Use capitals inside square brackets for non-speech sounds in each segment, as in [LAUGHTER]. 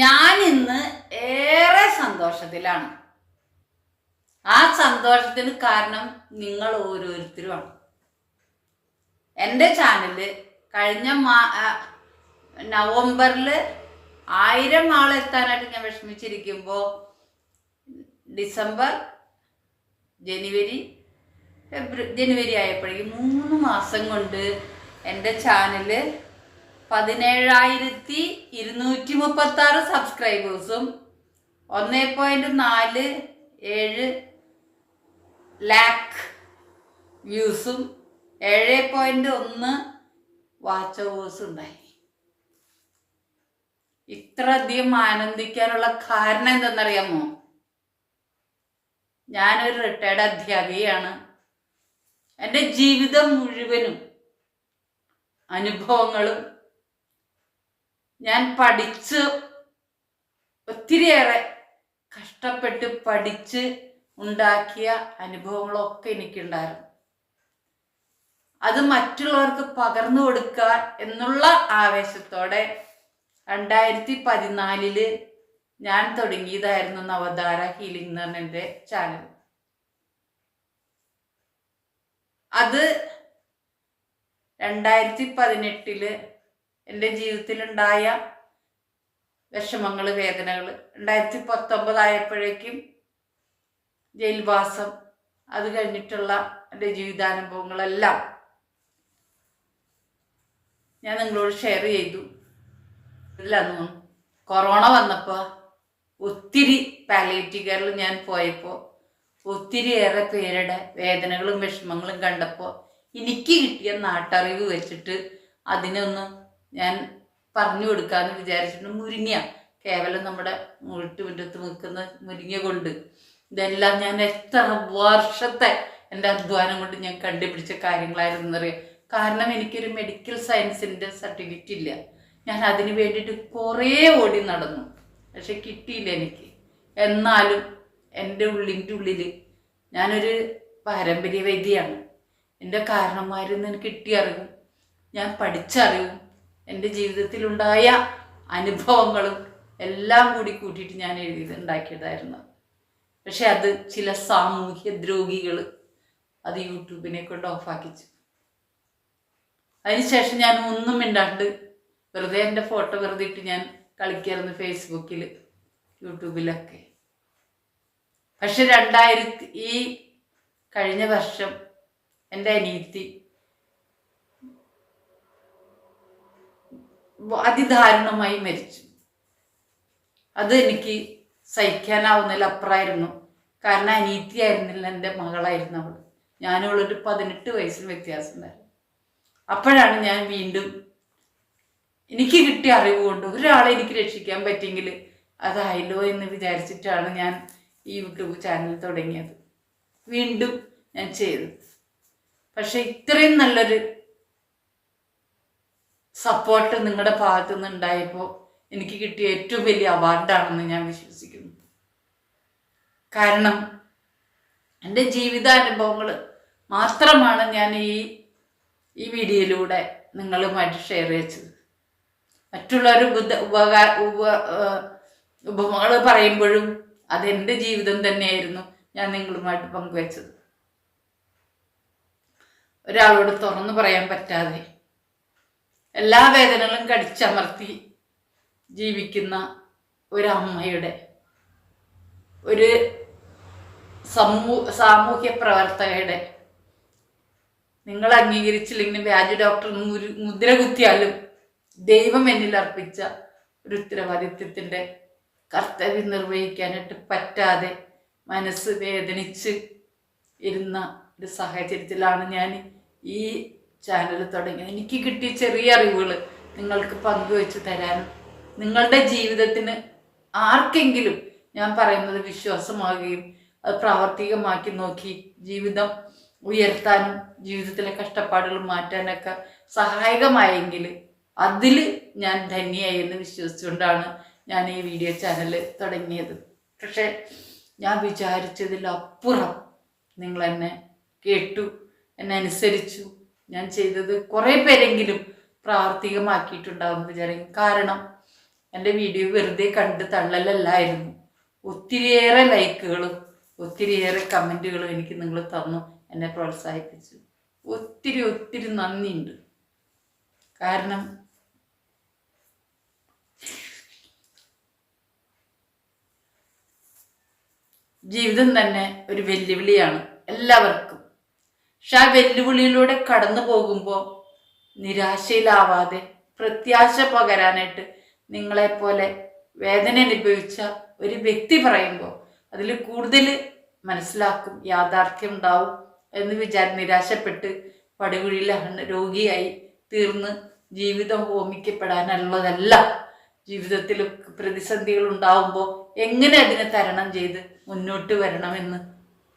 ഞാൻ ഇന്ന് ഏറെ സന്തോഷത്തിലാണ്. ആ സന്തോഷത്തിന് കാരണം നിങ്ങൾ ഓരോരുത്തരുമാണ്. എന്റെ ചാനൽ കഴിഞ്ഞ മാ നവംബറിൽ ആയിരം ആളെത്താനായിട്ട് ഞാൻ വിഷമിച്ചിരിക്കുമ്പോൾ ഡിസംബർ ജനുവരി ഫെബ്രുവരി ജനുവരി ആയപ്പോഴേക്കും മൂന്ന് മാസം കൊണ്ട് എന്റെ ചാനൽ പതിനേഴായിരത്തി ഇരുന്നൂറ്റി മുപ്പത്തി ആറ് സബ്സ്ക്രൈബേഴ്സും ഒന്ന് പോയിന്റ് നാല് ഏഴ് ലാക്ക് വ്യൂസും ഏഴ് പോയിന്റ് ഒന്ന് വാച്ച് അവേഴ്സും ഉണ്ടായി. ഇത്ര അധികം ആനന്ദിക്കാനുള്ള കാരണം എന്തെന്നറിയാമോ? ഞാനൊരു റിട്ടയർഡ് അധ്യാപികയാണ്. എന്റെ ജീവിതം മുഴുവനും അനുഭവങ്ങളും ഞാൻ പഠിച്ച് ഒത്തിരിയേറെ കഷ്ടപ്പെട്ട് പഠിച്ച് ഉണ്ടാക്കിയ അനുഭവങ്ങളൊക്കെ എനിക്കുണ്ടായിരുന്നു. അത് മറ്റുള്ളവർക്ക് പകർന്നു കൊടുക്കുക എന്നുള്ള ആവേശത്തോടെ രണ്ടായിരത്തി പതിനാലിൽ ഞാൻ തുടങ്ങിയതായിരുന്നു നവധാര ഹീലിംഗ് എന്ന് ചാനൽ അത് രണ്ടായിരത്തി പതിനെട്ടിൽ എന്റെ ജീവിതത്തിലുണ്ടായ വിഷമങ്ങൾ വേദനകൾ രണ്ടായിരത്തി പത്തൊമ്പതായപ്പോഴേക്കും ജയിൽവാസം അത് കഴിഞ്ഞിട്ടുള്ള എന്റെ ജീവിതാനുഭവങ്ങളെല്ലാം ഞാൻ നിങ്ങളോട് ഷെയർ ചെയ്തു. ഇതിലന്ന് കൊറോണ വന്നപ്പോൾ ഒത്തിരി പാലിയേറ്റീവ് കെയറിൽ ഞാൻ പോയപ്പോൾ ഒത്തിരിയേറെ പേരുടെ വേദനകളും വിഷമങ്ങളും കണ്ടപ്പോൾ എനിക്ക് കിട്ടിയ നാട്ടറിവ് വെച്ചിട്ട് അതിനൊന്ന് ഞാൻ പറഞ്ഞു കൊടുക്കാന്ന് വിചാരിച്ചിട്ട് മുരിങ്ങ കേവലം നമ്മുടെ വീട്ടുമുറ്റത്ത് നിൽക്കുന്ന മുരിങ്ങ കൊണ്ട്. ഇതെല്ലാം ഞാൻ എത്ര വർഷത്തെ എന്റെ അധ്വാനം കൊണ്ട് ഞാൻ കണ്ടുപിടിച്ച കാര്യങ്ങളായിരുന്നു എന്നറിയാം. കാരണം എനിക്കൊരു മെഡിക്കൽ സയൻസിന്റെ സർട്ടിഫിക്കറ്റ് ഇല്ല. ഞാൻ അതിന് വേണ്ടിയിട്ട് കുറേ ഓടി നടന്നു. പക്ഷെ കിട്ടിയില്ല എനിക്ക്. എന്നാലും എന്റെ ഉള്ളിന്റെ ഉള്ളിൽ ഞാനൊരു പാരമ്പര്യ വൈദ്യയാണ് എന്റെ കാരണന്മാരിൽ നിന്ന് എനിക്ക് കിട്ടിയ അറിവും ഞാൻ പഠിച്ച അറിവും എന്റെ ജീവിതത്തിലുണ്ടായ അനുഭവങ്ങളും എല്ലാം കൂടി കൂട്ടിയിട്ട് ഞാൻ എഴുതി ഉണ്ടാക്കിയതായിരുന്നു. പക്ഷെ അത് ചില സാമൂഹ്യ ദ്രോഹികൾ അത് യൂട്യൂബിനെ കൊണ്ട് ഓഫാക്കിച്ചു. അതിനുശേഷം ഞാൻ ഒന്നും മിണ്ടാണ്ട് വെറുതെ എന്റെ ഫോട്ടോ വെറുതെ ഇട്ട് ഞാൻ കളിക്കായിരുന്നു ഫേസ്ബുക്കിൽ യൂട്യൂബിലൊക്കെ. പക്ഷെ രണ്ടായിരത്തി ഈ കഴിഞ്ഞ വർഷം എന്റെ അനിയത്തി അതിദാരുണമായി മരിച്ചു. അത് എനിക്ക് സഹിക്കാനാവുന്നതിൽ അപ്പുറമായിരുന്നു. കാരണം അനീതിയായിരുന്നില്ല എന്റെ മകളായിരുന്നു അവൾ. ഞാനവളൊരു പതിനെട്ട് വയസ്സിന് വ്യത്യാസം ഉണ്ടായിരുന്നു അപ്പോഴാണ് ഞാൻ വീണ്ടും എനിക്ക് കിട്ടിയ അറിവ് കൊണ്ട് ഒരാളെ എനിക്ക് രക്ഷിക്കാൻ പറ്റിയെങ്കിൽ അതായല്ലോ എന്ന് വിചാരിച്ചിട്ടാണ് ഞാൻ ഈ യൂട്യൂബ് ചാനൽ തുടങ്ങിയത്. വീണ്ടും ഞാൻ ചെയ്തത് പക്ഷെ ഇത്രയും നല്ലൊരു സപ്പോർട്ട് നിങ്ങളുടെ ഭാഗത്തു നിന്ന് ഉണ്ടായപ്പോൾ എനിക്ക് കിട്ടിയ ഏറ്റവും വലിയ അവാർഡാണെന്ന് ഞാൻ വിശ്വസിക്കുന്നു. കാരണം എന്റെ ജീവിതാനുഭവങ്ങൾ മാത്രമാണ് ഞാൻ ഈ ഈ വീഡിയോയിലൂടെ നിങ്ങളുമായിട്ട് ഷെയർ ചെയ്തത് മറ്റുള്ളവർ ഉപദ ഉപകാര ഉപ ഉപമകൾ പറയുമ്പോഴും അതെന്റെ ജീവിതം തന്നെയായിരുന്നു ഞാൻ നിങ്ങളുമായിട്ട് പങ്കുവച്ചത്. ഒരാളോട് തുറന്നു പറയാൻ പറ്റാതെ എല്ലാ വേദനകളും കടിച്ചമർത്തി ജീവിക്കുന്ന ഒരു അമ്മയുടെ ഒരു സമൂ സാമൂഹ്യ പ്രവർത്തകയുടെ. നിങ്ങൾ അംഗീകരിച്ചില്ലെങ്കിൽ വ്യാജ ഡോക്ടർ മുദ്ര കുത്തിയാലും ദൈവം എന്നിൽ അർപ്പിച്ച ഒരു ഉത്തരവാദിത്വത്തിന്റെ കർത്തവ്യം നിർവഹിക്കാനായിട്ട് പറ്റാതെ മനസ്സ് വേദനിച്ച് ഇരുന്ന ഒരു സാഹചര്യത്തിലാണ് ഞാൻ ഈ ചാനൽ തുടങ്ങി. എനിക്ക് കിട്ടിയ ചെറിയ അറിവുകൾ നിങ്ങൾക്ക് പങ്കുവെച്ച് തരാനും നിങ്ങളുടെ ജീവിതത്തിന് ആർക്കെങ്കിലും ഞാൻ പറയുന്നത് വിശ്വാസമാകുകയും അത് പ്രാവർത്തികമാക്കി നോക്കി ജീവിതം ഉയർത്താനും ജീവിതത്തിലെ കഷ്ടപ്പാടുകൾ മാറ്റാനൊക്കെ സഹായകമായെങ്കിൽ അതിൽ ഞാൻ ധന്യയായി എന്ന് വിശ്വസിച്ചുകൊണ്ടാണ് ഞാൻ ഈ വീഡിയോ ചാനൽ തുടങ്ങിയത്. പക്ഷേ ഞാൻ വിചാരിച്ചതിലപ്പുറം നിങ്ങൾ എന്നെ കേട്ടു എന്നെ അനുസരിച്ചു ഞാൻ ചെയ്തത് കുറേ പേരെങ്കിലും പ്രാവർത്തികമാക്കിയിട്ടുണ്ടാവും വിചാരിക്കും കാരണം എന്റെ വീഡിയോ വെറുതെ കണ്ട് തള്ളലല്ലായിരുന്നു. ഒത്തിരിയേറെ ലൈക്കുകളും ഒത്തിരിയേറെ കമന്റുകളും എനിക്ക് നിങ്ങൾ തന്നു എന്നെ പ്രോത്സാഹിപ്പിച്ചു. ഒത്തിരി ഒത്തിരി നന്ദിയുണ്ട്. കാരണം ജീവിതം തന്നെ ഒരു വെല്ലുവിളിയാണ്. എല്ലാവർക്കും പക്ഷെ ആ വെല്ലുവിളിയിലൂടെ കടന്നു പോകുമ്പോൾ നിരാശയിലാവാതെ പ്രത്യാശ പകരാനായിട്ട് നിങ്ങളെപ്പോലെ വേദന അനുഭവിച്ച ഒരു വ്യക്തി പറയുമ്പോൾ അതിൽ കൂടുതൽ മനസ്സിലാക്കും യാഥാർത്ഥ്യം ഉണ്ടാവും എന്ന് വിചാരി നിരാശപ്പെട്ട് പടുകുഴിയിലാണ് രോഗിയായി തീർന്ന് ജീവിതം ഹോമിക്കപ്പെടാനുള്ളതല്ല. ജീവിതത്തിൽ പ്രതിസന്ധികൾ ഉണ്ടാവുമ്പോൾ എങ്ങനെ അതിനെ തരണം ചെയ്ത് മുന്നോട്ട് വരണമെന്ന്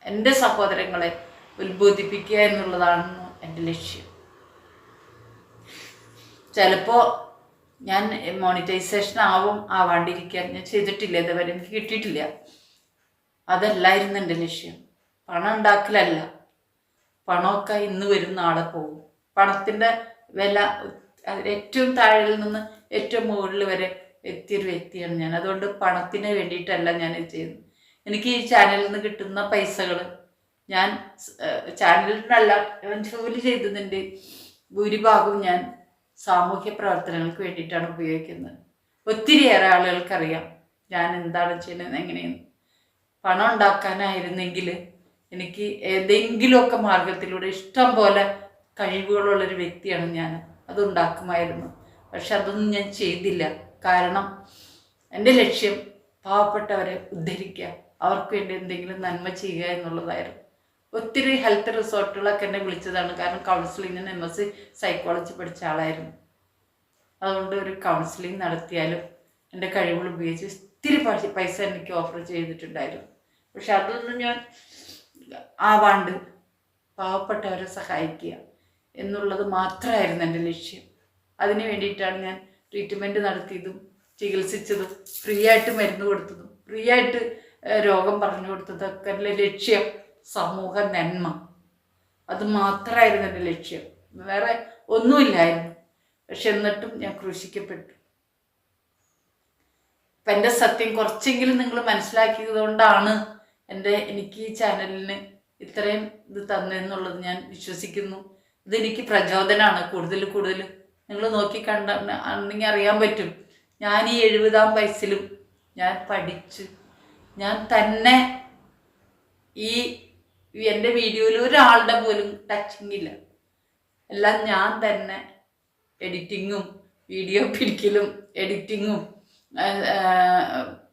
എന്റെ സഹോദരങ്ങളെ ഉത്ബോധിപ്പിക്കുക എന്നുള്ളതാണ് എന്റെ ലക്ഷ്യം. ചിലപ്പോൾ ഞാൻ മോണിറ്റൈസേഷൻ ആവും ആവാണ്ടിരിക്കാൻ ഞാൻ ചെയ്തിട്ടില്ല ഇതുവരെ എനിക്ക് കിട്ടിയിട്ടില്ല. അതല്ലായിരുന്നു എന്റെ ലക്ഷ്യം. പണം ഉണ്ടാക്കലല്ല. പണമൊക്കെ ഇന്ന് വരും നാളെ പോകും. പണത്തിന്റെ വില ഏറ്റവും താഴെയിൽ നിന്ന് ഏറ്റവും മുകളിൽ വരെ എത്തിയൊരു വ്യക്തിയാണ് ഞാൻ. അതുകൊണ്ട് പണത്തിന് വേണ്ടിയിട്ടല്ല ഞാൻ ചെയ്യുന്നത്. എനിക്ക് ഈ ചാനലിൽ നിന്ന് കിട്ടുന്ന പൈസകൾ ഞാൻ ചാനലിനല്ല ജോലി ചെയ്തതിന്റെ ഭൂരിഭാഗവും ഞാൻ സാമൂഹ്യ പ്രവർത്തനങ്ങൾക്ക് വേണ്ടിയിട്ടാണ് ഉപയോഗിക്കുന്നത്. ഒത്തിരിയേറെ ആളുകൾക്കറിയാം ഞാൻ എന്താണ് ചെയ്യുന്നത് എങ്ങനെയെന്ന്. പണം ഉണ്ടാക്കാനായിരുന്നെങ്കിൽ എനിക്ക് ഏതെങ്കിലുമൊക്കെ മാർഗത്തിലൂടെ ഇഷ്ടം പോലെ കഴിവുകളുള്ളൊരു വ്യക്തിയാണ് ഞാൻ. അതുണ്ടാക്കുമായിരുന്നു പക്ഷെ അതൊന്നും ഞാൻ ചെയ്തില്ല. കാരണം എന്റെ ലക്ഷ്യം പാവപ്പെട്ടവരെ ഉദ്ധരിക്കുക. അവർക്ക് വേണ്ടി എന്തെങ്കിലും നന്മ ചെയ്യുക എന്നുള്ളതായിരുന്നു. ഒത്തിരി ഹെൽത്ത് റിസോർട്ടുകളൊക്കെ എന്നെ വിളിച്ചതാണ്. കാരണം കൗൺസിലിങ്ങിന് എം എസ് സൈക്കോളജി പഠിച്ച ആളായിരുന്നു. അതുകൊണ്ട് ഒരു കൗൺസിലിംഗ് നടത്തിയാലും എന്റെ കഴിവുകൾ ഉപയോഗിച്ച് ഒത്തിരി പൈസ എനിക്ക് ഓഫർ ചെയ്തിട്ടുണ്ടായിരുന്നു. പക്ഷെ അതൊന്നും ഞാൻ ആവാണ്ട് പാവപ്പെട്ടവരെ സഹായിക്കുക എന്നുള്ളത് മാത്രമായിരുന്നു എന്റെ ലക്ഷ്യം. അതിന് വേണ്ടിയിട്ടാണ് ഞാൻ ട്രീറ്റ്മെന്റ് നടത്തിയതും ചികിത്സിച്ചതും ഫ്രീ ആയിട്ട് മരുന്ന് കൊടുത്തതും ഫ്രീ ആയിട്ട് രോഗം പറഞ്ഞു കൊടുത്തതൊക്കെ ലക്ഷ്യം. സമൂഹ നന്മ അത് മാത്രമായിരുന്നു എന്റെ ലക്ഷ്യം. വേറെ ഒന്നുമില്ലായിരുന്നു. പക്ഷെ എന്നിട്ടും ഞാൻ ക്രൂശിക്കപ്പെട്ടു അപ്പം എന്റെ സത്യം കുറച്ചെങ്കിലും നിങ്ങൾ മനസ്സിലാക്കിയത് കൊണ്ടാണ് എന്റെ എനിക്ക് ഈ ചാനലിന് ഇത്രയും ഇത് തന്നെന്നുള്ളത് ഞാൻ വിശ്വസിക്കുന്നു. ഇതെനിക്ക് പ്രചോദനമാണ് കൂടുതൽ കൂടുതൽ നിങ്ങൾ നോക്കി കണ്ട ആണെങ്കിൽ അറിയാൻ പറ്റും. ഞാൻ ഈ എഴുപതാം വയസ്സിലും ഞാൻ പഠിച്ച് ഞാൻ തന്നെ ഈ എന്റെ വീഡിയോയിൽ ഒരാളുടെ പോലും ടച്ചിങ് ഇല്ല. എല്ലാം ഞാൻ തന്നെ എഡിറ്റിങ്ങും വീഡിയോ പിടിക്കലും എഡിറ്റിങ്ങും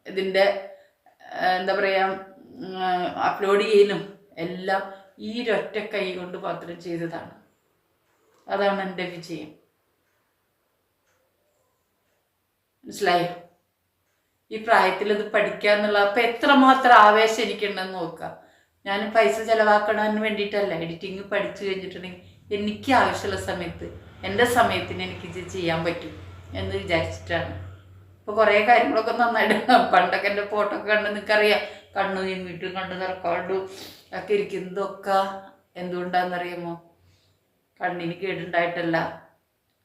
ഇതിന്റെ എന്താ പറയുക അപ്ലോഡ് ചെയ്യലും എല്ലാം ഈ ഒരൊറ്റ കൈ കൊണ്ട് മാത്രം ചെയ്തതാണ്. അതാണ് എന്റെ വിജയം. മനസ്സിലായോ? ഈ പ്രായത്തിൽ ഇത് പഠിക്കുക എന്നുള്ള അപ്പം എത്രമാത്രം ആവേശം എനിക്കുണ്ടെന്ന് നോക്കുക. ഞാൻ പൈസ ചിലവാക്കണതിന് വേണ്ടിയിട്ടല്ല എഡിറ്റിംഗ് പഠിച്ചു കഴിഞ്ഞിട്ടുണ്ടെങ്കിൽ എനിക്ക് ആവശ്യമുള്ള സമയത്ത് എന്റെ സമയത്തിന് എനിക്ക് ഇത് ചെയ്യാൻ പറ്റും എന്ന് വിചാരിച്ചിട്ടാണ്. ഇപ്പോൾ കുറേ കാര്യങ്ങളൊക്കെ നന്നായിട്ട് [LAUGHS] പണ്ടൊക്കെ എന്റെ ഫോട്ടോ ഒക്കെ കണ്ട് നിനക്കറിയാം. കണ്ണു വീട്ടിൽ കണ്ണു തുറക്കാണ്ടു ഒക്കെ ഇരിക്കുന്നതൊക്കെ എന്തുകൊണ്ടാണെന്നറിയാമോ? കണ്ണിന് കേടുണ്ടായിട്ടല്ല.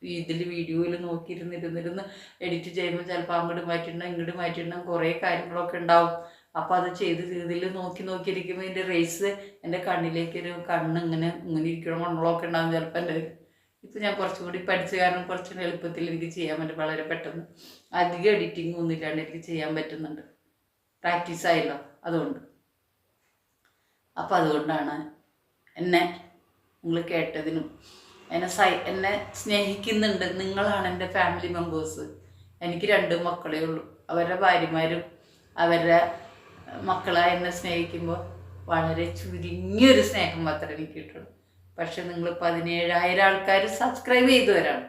ഇതിൽ വീഡിയോയിൽ നോക്കിയിരുന്നിരുന്നിരുന്ന് എഡിറ്റ് ചെയ്യുമ്പോൾ ചിലപ്പോൾ അങ്ങോട്ട് മാറ്റിയിട്ടുണ്ടാകും ഇങ്ങോട്ട് മാറ്റിയിട്ടുണ്ടാകും കുറേ കാര്യങ്ങളൊക്കെ ഉണ്ടാവും. അപ്പോൾ അത് ചെയ്ത് ഇതിൽ നോക്കി നോക്കിയിരിക്കുമ്പോൾ എന്റെ റേസ് എന്റെ കണ്ണിലേക്ക് ഒരു കണ്ണ് ഇങ്ങനെ ഇങ്ങനെ ഇരിക്കണ മണ്ണുകളൊക്കെ ഉണ്ടാകും ചിലപ്പോൾ എന്റെ ഇപ്പം ഞാൻ കുറച്ചും കൂടി പഠിച്ച കാരണം കുറച്ചും എളുപ്പത്തിൽ എനിക്ക് ചെയ്യാൻ പറ്റും. വളരെ പെട്ടെന്ന് അധികം എഡിറ്റിംഗ് ഒന്നും ഇല്ലാണ്ട് എനിക്ക് ചെയ്യാൻ പറ്റുന്നുണ്ട്. പ്രാക്ടീസ് ആയല്ലോ അതുകൊണ്ട്. അപ്പം അതുകൊണ്ടാണ് എന്നെ നിങ്ങൾ കേട്ടതിനും എന്നെ സൈ എന്നെ സ്നേഹിക്കുന്നുണ്ട്. നിങ്ങളാണ് എന്റെ ഫാമിലി മെമ്പേഴ്സ് എനിക്ക് രണ്ട് മക്കളേ ഉള്ളൂ. അവരുടെ ഭാര്യമാരും അവരുടെ മക്കളായി എന്നെ സ്നേഹിക്കുമ്പോൾ വളരെ ചുരുങ്ങിയൊരു സ്നേഹം മാത്രമേ എനിക്ക് കിട്ടുള്ളൂ. പക്ഷെ നിങ്ങൾ പതിനേഴായിരം ആൾക്കാർ സബ്സ്ക്രൈബ് ചെയ്തവരാണ്.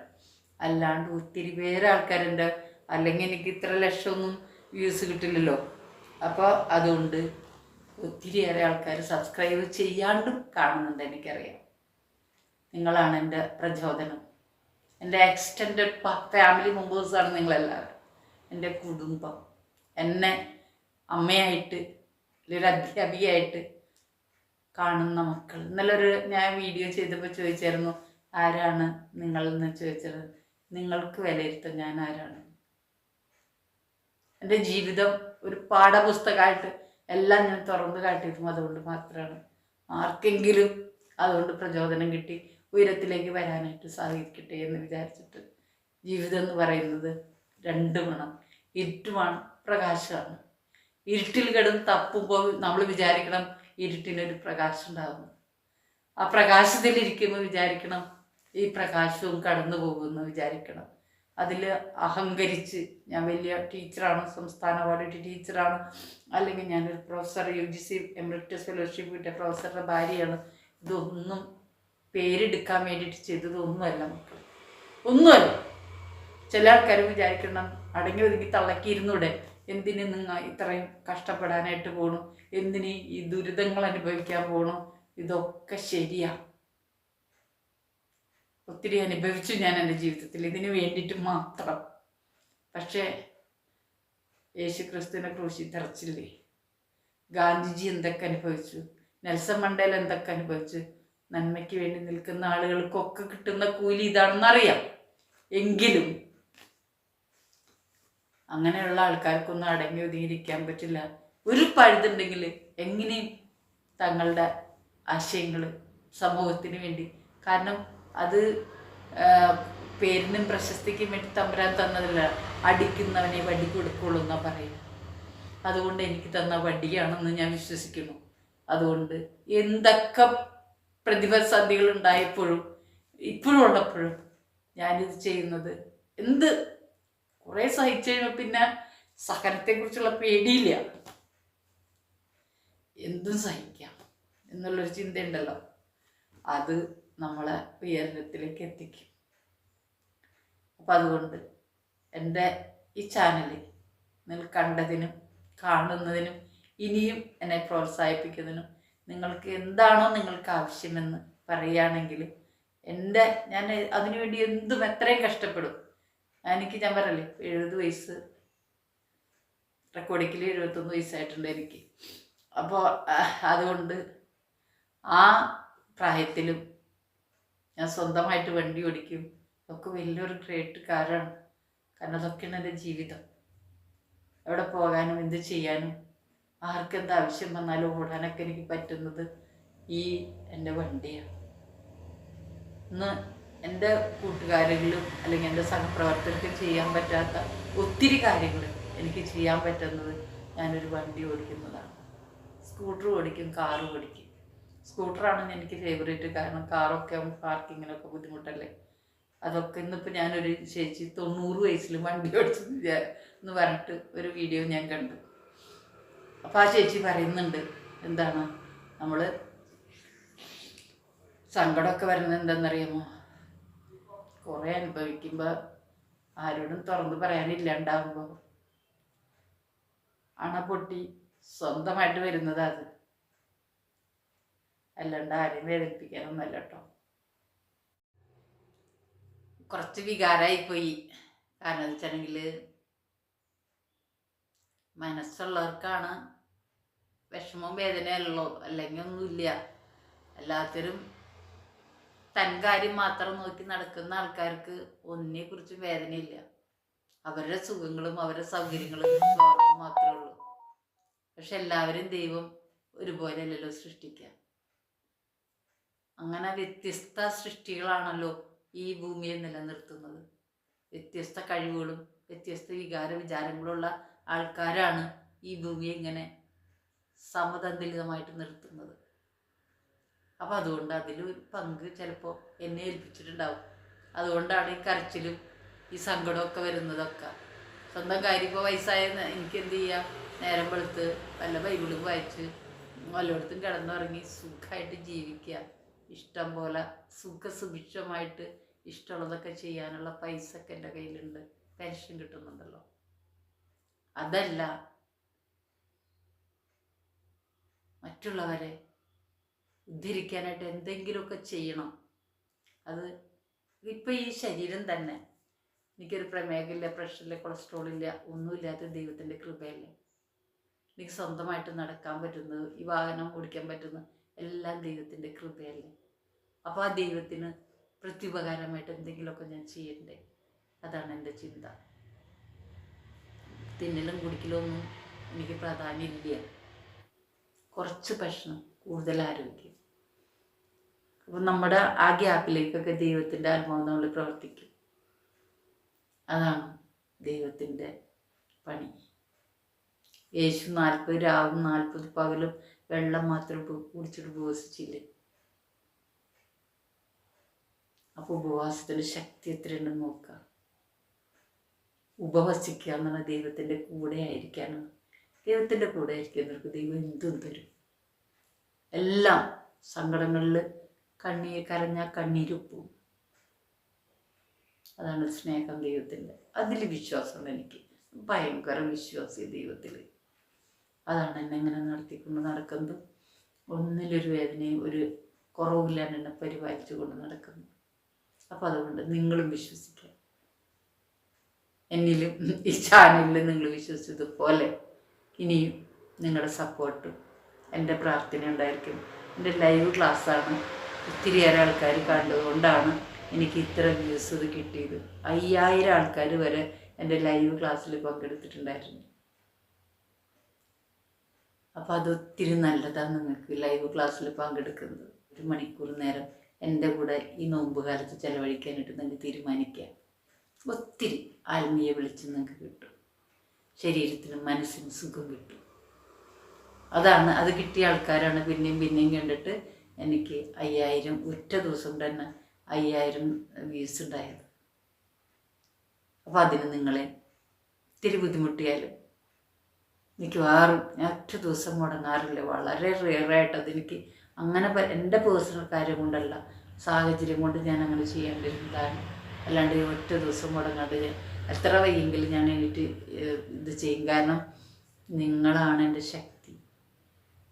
അല്ലാണ്ട് ഒത്തിരി പേര് ആൾക്കാരുണ്ട്. അല്ലെങ്കിൽ എനിക്ക് ഇത്ര ലക്ഷമൊന്നും വ്യൂസ് കിട്ടില്ലല്ലോ. അപ്പോൾ അതുകൊണ്ട് ഒത്തിരിയേറെ ആൾക്കാർ സബ്സ്ക്രൈബ് ചെയ്യാണ്ടും കാണുന്നുണ്ട് എനിക്കറിയാം. നിങ്ങളാണ് എന്റെ പ്രചോദനം. എന്റെ എക്സ്റ്റൻഡഡ് ഫാമിലി മെമ്പേഴ്സാണ് നിങ്ങളെല്ലാവരും. എന്റെ കുടുംബം. എന്നെ അമ്മയായിട്ട് ഒരു അധ്യാപികയായിട്ട് കാണുന്ന മക്കൾ. ഇന്നലെ ഒരു ഞാൻ വീഡിയോ ചെയ്തപ്പോൾ ചോദിച്ചായിരുന്നു ആരാണ് നിങ്ങളെന്ന് ചോദിച്ചത്. നിങ്ങൾക്ക് വിലയിരുത്തും ഞാൻ ആരാണ്? എന്റെ ജീവിതം ഒരു പാഠപുസ്തകമായിട്ട് എല്ലാം ഞാൻ തുറന്നു കാട്ടിയിരുന്നു അതുകൊണ്ട് മാത്രമാണ്. ആർക്കെങ്കിലും അതുകൊണ്ട് പ്രചോദനം കിട്ടി ഉയരത്തിലേക്ക് വരാനായിട്ട് സാധിക്കട്ടെ എന്ന് വിചാരിച്ചിട്ട് ജീവിതം എന്ന് പറയുന്നത് രണ്ട് മണം ഇരുട്ടുമാണ് പ്രകാശമാണ്. ഇരുട്ടിൽ കിടന്ന് തപ്പുമ്പോൾ നമ്മൾ വിചാരിക്കണം ഇരുട്ടിനൊരു പ്രകാശം ഉണ്ടാകുന്നു. ആ പ്രകാശത്തിലിരിക്കുമ്പോൾ വിചാരിക്കണം ഈ പ്രകാശവും കടന്നു പോകുമെന്ന് വിചാരിക്കണം. അതിൽ അഹങ്കരിച്ച് ഞാൻ വലിയ ടീച്ചറാണ് സംസ്ഥാന അവാർഡ് ടീച്ചറാണ് അല്ലെങ്കിൽ ഞാനൊരു professor U G C emeritus fellowship കിട്ടിയ പ്രൊഫസറുടെ ഭാര്യയാണ്. ഇതൊന്നും പേരെടുക്കാൻ വേണ്ടിയിട്ട് ചെയ്തതൊന്നുമല്ല മക്കൾ ഒന്നുമല്ല. ചില ആൾക്കാർ വിചാരിക്കണം അടങ്ങി ഒതുങ്ങി തള്ളക്കിയിരുന്നൂടെ? എന്തിന് നിങ്ങൾ ഇത്രയും കഷ്ടപ്പെടാനായിട്ട് പോണു? എന്തിന് ഈ ദുരിതങ്ങൾ അനുഭവിക്കാൻ പോണു? ഇതൊക്കെ ശരിയാ. ഒത്തിരി അനുഭവിച്ചു ഞാൻ എന്റെ ജീവിതത്തിൽ. ഇതിന് വേണ്ടിയിട്ട് മാത്രം. പക്ഷേ യേശു ക്രിസ്തുവിനെ ക്രൂശി തെറച്ചില്ലേ? ഗാന്ധിജി എന്തൊക്കെ അനുഭവിച്ചു? നെൽസൺ മണ്ടേല എന്തൊക്കെ അനുഭവിച്ചു? നന്മയ്ക്ക് വേണ്ടി നിൽക്കുന്ന ആളുകൾക്കൊക്കെ കിട്ടുന്ന കൂലി ഇതാണെന്നറിയാം. എങ്കിലും അങ്ങനെയുള്ള ആൾക്കാർക്കൊന്നും അടങ്ങി ഒതുങ്ങിയിരിക്കാൻ പറ്റില്ല. ഒരു പഴുതുണ്ടെങ്കിൽ എങ്ങനെയും തങ്ങളുടെ ആശയങ്ങൾ സമൂഹത്തിന് വേണ്ടി. കാരണം അത് പേരിനും പ്രശസ്തിക്കും വേണ്ടി തമ്പുരാൻ തന്നതല്ല. അടിക്കുന്നവനെ വടി കൊടുക്കുള്ളൂ എന്നാ പറയും അതുകൊണ്ട് എനിക്ക് തന്ന വടിയാണെന്ന് ഞാൻ വിശ്വസിക്കുന്നു. അതുകൊണ്ട് എന്തൊക്കെ പ്രതിഭസന്ധികൾ ഉണ്ടായപ്പോഴും ഇപ്പോഴും ഉള്ളപ്പോഴും ഞാനിത് ചെയ്യുന്നത് എന്ത് കുറേ സഹിച്ചു കഴിയുമ്പോൾ പിന്നെ സഹനത്തെക്കുറിച്ചുള്ള പേടിയില്ല. എന്തും സഹിക്കാം എന്നുള്ളൊരു ചിന്തയുണ്ടല്ലോ. അത് നമ്മളെ ഉയരത്തിലേക്ക് എത്തിക്കും. അപ്പം അതുകൊണ്ട് എന്റെ ഈ ചാനൽ നിങ്ങൾ കണ്ടതിനും കാണുന്നതിനും ഇനിയും എന്നെ പ്രോത്സാഹിപ്പിക്കുന്നതിനും നിങ്ങൾക്ക് എന്താണോ നിങ്ങൾക്ക് ആവശ്യമെന്ന് പറയുകയാണെങ്കിൽ എന്റെ ഞാൻ അതിനുവേണ്ടി എന്തും എത്രയും കഷ്ടപ്പെടും. എനിക്ക് ഞാൻ പറയല്ലേ എഴുപത് വയസ്സ് റെക്കോർഡിക്കിൽ എഴുപത്തൊന്ന് വയസ്സായിട്ടുണ്ട് എനിക്ക്. അപ്പോൾ അതുകൊണ്ട് ആ പ്രായത്തിലും ഞാൻ സ്വന്തമായിട്ട് വണ്ടി ഓടിക്കും. ഒക്കെ വലിയൊരു ഗ്രേറ്റ് കാരണം കാരണം അതൊക്കെയാണ് എന്റെ ജീവിതം. എവിടെ പോകാനും എന്ത് ചെയ്യാനും ആർക്കെന്ത് ആവശ്യം വന്നാലും ഓടാനൊക്കെ എനിക്ക് പറ്റുന്നത് ഈ എന്റെ വണ്ടിയാണ്. ഇന്ന് എന്റെ കൂട്ടുകാരിലും അല്ലെങ്കിൽ എന്റെ സഹപ്രവർത്തകർക്ക് ചെയ്യാൻ പറ്റാത്ത ഒത്തിരി കാര്യങ്ങൾ എനിക്ക് ചെയ്യാൻ പറ്റുന്നത് ഞാനൊരു വണ്ടി ഓടിക്കുന്നതാണ്. സ്കൂട്ടർ ഓടിക്കും കാർ ഓടിക്കും. സ്കൂട്ടറാണ് എനിക്ക് ഫേവറേറ്റ് കാരണം കാറൊക്കെ പാർക്കിങ്ങിനൊക്കെ ബുദ്ധിമുട്ടല്ലേ? അതൊക്കെ ഇന്നിപ്പോൾ ഞാനൊരു ചേച്ചി തൊണ്ണൂറ് വയസ്സിൽ വണ്ടി ഓടിച്ചു എന്ന് പറഞ്ഞിട്ട് ഒരു വീഡിയോ ഞാൻ കണ്ടു. അപ്പോൾ ആ ചേച്ചി പറയുന്നുണ്ട് എന്താണ് നമ്മൾ സങ്കടമൊക്കെ വരുന്നത് എന്താണെന്നറിയാമോ? കുറേ അനുഭവിക്കുമ്പോൾ ആരോടും തുറന്ന് പറയാനില്ലാണ്ടാവുമ്പോൾ അണ പൊട്ടി സ്വന്തമായിട്ട് വരുന്നത് അത്. അല്ലാണ്ട് ആരെയും വേദനിപ്പിക്കാനൊന്നുമല്ല കേട്ടോ. കുറച്ച് വികാരമായിപ്പോയി കാരണം എന്ന് വെച്ചിട്ടുണ്ടെങ്കിൽ മനസ്സുള്ളവർക്കാണ് വിഷമവും വേദനയല്ലോ അല്ലെങ്കിൽ ഒന്നുമില്ല. എല്ലാത്തരും തൻ കാര്യം മാത്രം നോക്കി നടക്കുന്ന ആൾക്കാർക്ക് ഒന്നിനെ കുറിച്ച് വേദനയില്ല. അവരുടെ സുഖങ്ങളും അവരുടെ സൗകര്യങ്ങളും അവർക്ക് മാത്രമേ ഉള്ളൂ. പക്ഷെ എല്ലാവരും ദൈവം ഒരുപോലെയല്ലല്ലോ സൃഷ്ടിക്ക അങ്ങനെ വ്യത്യസ്ത സൃഷ്ടികളാണല്ലോ ഈ ഭൂമിയെ നിലനിർത്തുന്നത്. വ്യത്യസ്ത കഴിവുകളും വ്യത്യസ്ത വികാര വിചാരങ്ങളുള്ള ആൾക്കാരാണ് ഈ ഭൂമിയെ ഇങ്ങനെ സമതന്തുലിതമായിട്ട് നിർത്തുന്നത്. അപ്പം അതുകൊണ്ട് അതിലൊരു പങ്ക് ചിലപ്പോൾ എന്നെ ഏൽപ്പിച്ചിട്ടുണ്ടാവും. അതുകൊണ്ടാണ് ഈ കരച്ചിലും ഈ സങ്കടമൊക്കെ വരുന്നതൊക്കെ. സ്വന്തം കാര്യം ഇപ്പോൾ വയസ്സായ എനിക്ക് എന്ത് ചെയ്യാം? നേരം വെളുത്ത് വല്ല ബൈബിളും വായിച്ച് വല്ലയിടത്തും കിടന്നുറങ്ങി സുഖമായിട്ട് ജീവിക്കുക. ഇഷ്ടം പോലെ സുഖസുഭിക്ഷമായിട്ട് ഇഷ്ടമുള്ളതൊക്കെ ചെയ്യാനുള്ള പൈസ ഒക്കെ എന്റെ കയ്യിലുണ്ട്. പെൻഷൻ കിട്ടുന്നുണ്ടല്ലോ. അതല്ല. മറ്റുള്ളവരെ ഉദ്ധരിക്കാനായിട്ട് എന്തെങ്കിലുമൊക്കെ ചെയ്യണം. അത് ഇപ്പം ഈ ശരീരം തന്നെ. എനിക്കൊരു പ്രമേഹമില്ല പ്രഷറില്ല കൊളസ്ട്രോളില്ല ഒന്നുമില്ലാത്ത ദൈവത്തിന്റെ കൃപയല്ലേ? എനിക്ക് സ്വന്തമായിട്ട് നടക്കാൻ പറ്റുന്നത് ഈ വാഹനം ഓടിക്കാൻ പറ്റുന്നത് എല്ലാം ദൈവത്തിന്റെ കൃപയല്ലേ? അപ്പോൾ ആ ദൈവത്തിന് പ്രത്യുപകാരമായിട്ട് എന്തെങ്കിലുമൊക്കെ ഞാൻ ചെയ്യണ്ടേ? അതാണ് എന്റെ ചിന്ത. തിന്നലും കുടിക്കലൊന്നും എനിക്ക് പ്രാധാന്യമില്ല. കുറച്ച് ഭക്ഷണം കൂടുതൽ ആരോഗ്യം. അപ്പം നമ്മുടെ ആ ഗ്യാപ്പിലേക്കൊക്കെ ദൈവത്തിന്റെ ആത്മാവ് നമ്മൾ പ്രവർത്തിക്കും. അതാണ് ദൈവത്തിന്റെ പണി. യേശു നാൽപ്പത് രാവും നാൽപ്പത് പകലും വെള്ളം മാത്രം കുടിച്ചിട്ട് ഉപവസിച്ചില്ലേ? അപ്പോൾ ഉപവാസത്തിന് ശക്തി എത്രയുണ്ടെന്ന് നോക്കുക. ഉപവസിക്കുക എന്നുള്ള ദൈവത്തിന്റെ കൂടെ ആയിരിക്കാനാണ് ദൈവത്തിന്റെ കൂടെ ആയിരിക്കുന്നവർക്ക് ദൈവം എന്തും തരും. എല്ലാം സങ്കടങ്ങളിൽ കണ്ണീർ കരഞ്ഞ കണ്ണീരുപ്പും. അതാണ് സ്നേഹം ദൈവത്തിന്റെ അതിൽ വിശ്വാസം എനിക്ക്. ഭയങ്കര വിശ്വാസി ദൈവത്തിൽ അതാണ് എന്നെ ഇങ്ങനെ നടത്തിക്കൊണ്ട് നടക്കുന്നത്. ഒന്നിലൊരു വേദനയും ഒരു കുറവില്ലാതെ എന്നെ പരിപാലിച്ചു കൊണ്ട് നടക്കുന്നു അപ്പം അതുകൊണ്ട് നിങ്ങളും വിശ്വസിക്കുക. എന്നിലും ഈ ചാനലിൽ നിങ്ങൾ വിശ്വസിച്ചതുപോലെ ഇനിയും നിങ്ങളുടെ സപ്പോർട്ടും എന്റെ പ്രാർത്ഥന ഉണ്ടായിരിക്കും. എന്റെ ലൈവ് ക്ലാസ്സാണ് ഒത്തിരിയേറെ ആൾക്കാർ കണ്ടതുകൊണ്ടാണ് എനിക്ക് ഇത്ര വ്യൂസ് ഇത് കിട്ടിയത്. അയ്യായിരം ആൾക്കാർ വരെ എന്റെ ലൈവ് ക്ലാസ്സിൽ പങ്കെടുത്തിട്ടുണ്ടായിരുന്നു. അപ്പോൾ അത് ഒത്തിരി നല്ലതാണ് നിങ്ങൾക്ക് ലൈവ് ക്ലാസ്സിൽ പങ്കെടുക്കുന്നത്. ഒരു മണിക്കൂർ നേരം എന്റെ കൂടെ ഈ നോമ്പ് കാലത്ത് ചിലവഴിക്കാനായിട്ട് നിങ്ങൾക്ക് തീരുമാനിക്കാം. ഒത്തിരി ആത്മീയ വെളിച്ചം നിങ്ങൾക്ക് കിട്ടും. ശരീരത്തിനും മനസ്സിനും സുഖം കിട്ടും. അതാണ് അത് കിട്ടിയ ആൾക്കാരാണ് പിന്നെയും പിന്നെയും കണ്ടിട്ട് എനിക്ക് അയ്യായിരം ഒറ്റ ദിവസം തന്നെ അയ്യായിരം വ്യൂസ് ഉണ്ടായത്. അപ്പോൾ അതിന് നിങ്ങളെ ഇത്തിരി ബുദ്ധിമുട്ടിയാലും മിക്കവാറും ഞാൻ ഒറ്റ ദിവസം മുടങ്ങാറില്ല. വളരെ റെയറായിട്ട് അതെനിക്ക് അങ്ങനെ എന്റെ പേഴ്സണൽ കാര്യം കൊണ്ടല്ല സാഹചര്യം കൊണ്ട് ഞാൻ അങ്ങനെ ചെയ്യേണ്ടിരുന്നതാണ്. അല്ലാണ്ട് ഒറ്റ ദിവസം മുടങ്ങാതെ എത്ര വയ്യെങ്കിലും ഞാൻ എനിക്ക് ഇത് ചെയ്യും. കാരണം നിങ്ങളാണ് എന്റെ ശക്തി.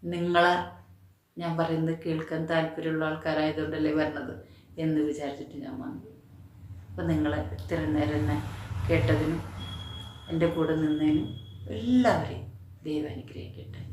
നിങ്ങളെ ഞാൻ പറയുന്നത് കേൾക്കാൻ താല്പര്യമുള്ള ആൾക്കാരായതുകൊണ്ടല്ലേ വരണത് എന്ന് വിചാരിച്ചിട്ട് ഞാൻ വന്നു. അപ്പം നിങ്ങളെ ഇത്ര നേരം എന്നെ കേട്ടതിനും എന്റെ കൂടെ നിന്നതിനും എല്ലാവരെയും ദൈവം അനുഗ്രഹിക്കട്ടെ.